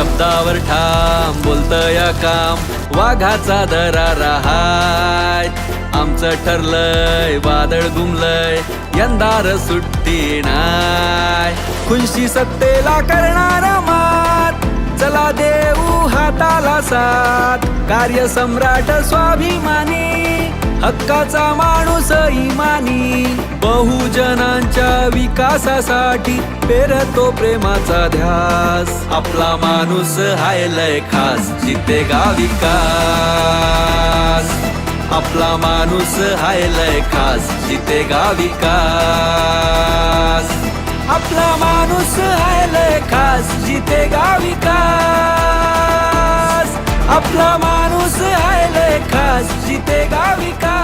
शब्दावर ठाम बोलतया काम. वाघाचा दरा राहाय. आमचं ठरलंय वादळ घुमलंय यंदार सुट्टी नाय. खुशी सत्तेला करणारा मात. चला देऊ हाताला साथ कार्य सम्राट स्वाभिमानी. हक्काचा माणूस इमानी बहुजनांच्या विकासासाठी पेरतो प्रेमाचा ध्यास. आपला माणूस हाय लय खास जितेगा विकास आपला माणूस हाय लय खास जितेगा विकास आपला माणूस हाय लय खास जितेगा विकास आपला माणूस हाय लय खास जितेगा विकास